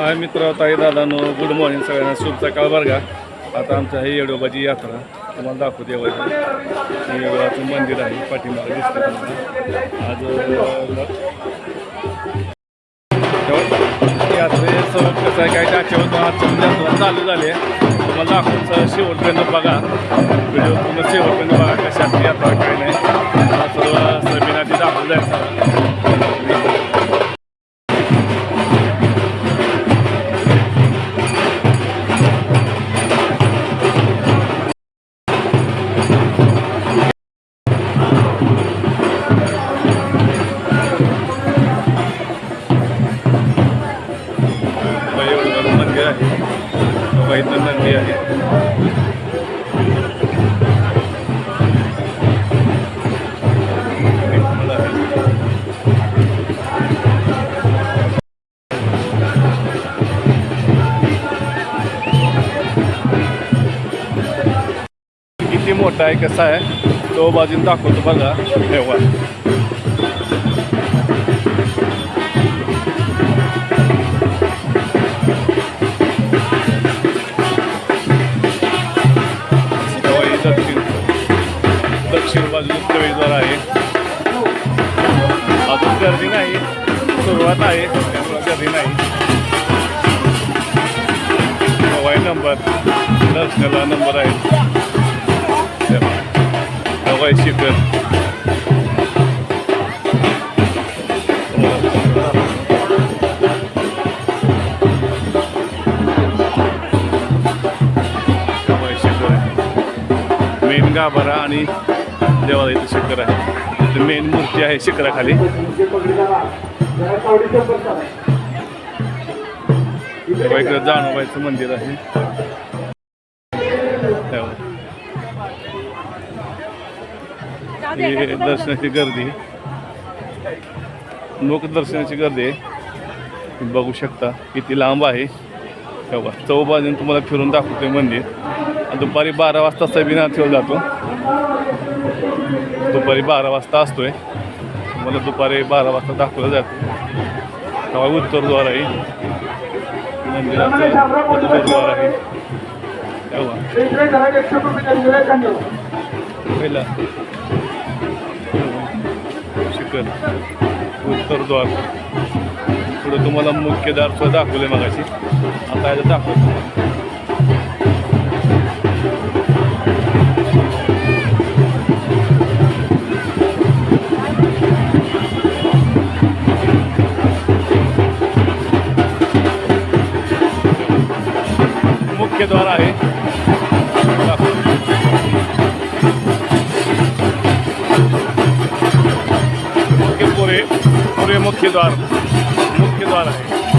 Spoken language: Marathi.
हाय मित्र ताई दादानो गुड मॉर्निंग सगळ्यांना. शुभ सकाळ बरं आता आमच्या ही येडोबाची यात्रा. तुम्हाला दाखवू देवाची हे येडोबाचं मंदिर आहे पाठीमागे दिसतं आज अं, यात्रेचं कसं आहे काय टाक्यावर आजच्या यात्रा चालू झाली आहे. तुम्हाला दाखवून शेवटपर्यंत बघा. व्हिडिओ पूर्ण शेवटपर्यंत बघा कशा यात्रा. बघा इथं नंदी आहे. किती मोठा आहे कसा आहे? तो बाजून दाखवतो बघा. ठेवा. सुरुवात आहे. त्यामुळे नाही. मोबाईल नंबर दर्शनाला नंबर आहे. हवाई शिखर. हवाई शिखर. आहे मेन आणि देवाला इथं शिखर आहे. मेन मूर्ती आहे शिखराखाली. इकडे जानोबाईचं मंदिर आहे. ही दर्शनाची गर्दी. लोकदर्शनाची गर्दी आहे. बघू शकता किती लांब आहे. तेव्हा चौबाजून तुम्हाला फिरून दाखवते मंदिर. दुपारी बारा वाजता सबिना ठेवला जातो. दुपारी बारा वाजता असतो आहे मला दुपारी बारा वाजता दाखवलं जातं. तेव्हा उत्तरद्वार आहे. मंदिराचं उत्तरद्वार आहे. तेव्हा. पहिला. शिखर. उत्तरद्वार पुढे तुम्हाला मुख्य दार सुद्धा दाखवले मगाशी. आता याचं दाखवतो. मुख्यद्वार आहे. मुख्य पुरे पुरे मुख्यद्वार मुख्यद्वार आहे.